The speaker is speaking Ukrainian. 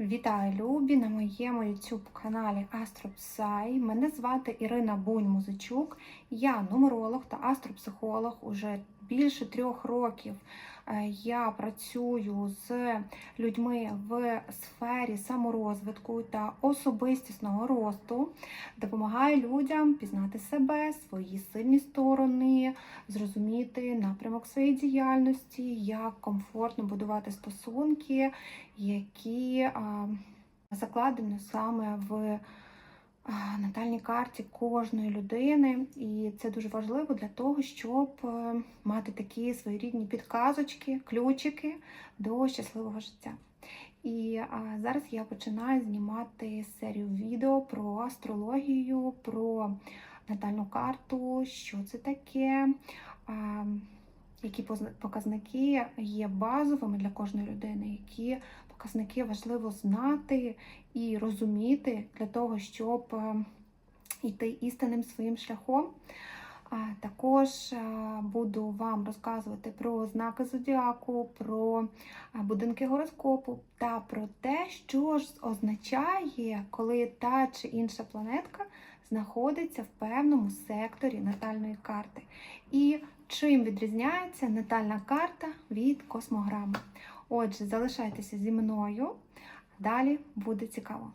Вітаю, любі! На моєму youtube каналі Астропсай. Мене звати Ірина Бунь-Музичук. Я нумеролог та астропсихолог. Уже більше трьох років е, я працюю з людьми в сфері саморозвитку та особистісного росту. Допомагаю людям пізнати себе, свої сильні сторони, зрозуміти напрямок своєї діяльності, як комфортно будувати стосунки, які закладені саме в натальній карті кожної людини. І це дуже важливо для того, щоб е, мати такі своєрідні підказочки, ключики до щасливого життя. І а, зараз я починаю знімати серію відео про астрологію, про натальну карту, що це таке. Які показники є базовими для кожної людини, які показники важливо знати і розуміти для того, щоб е, йти істинним своїм шляхом. Також буду вам розказувати про знаки зодіаку, про будинки гороскопу та про те, що ж означає, коли та чи інша планетка знаходиться в певному секторі натальної карти. І чим відрізняється натальна карта від космограми. Отже, залишайтеся зі мною, далі буде цікаво.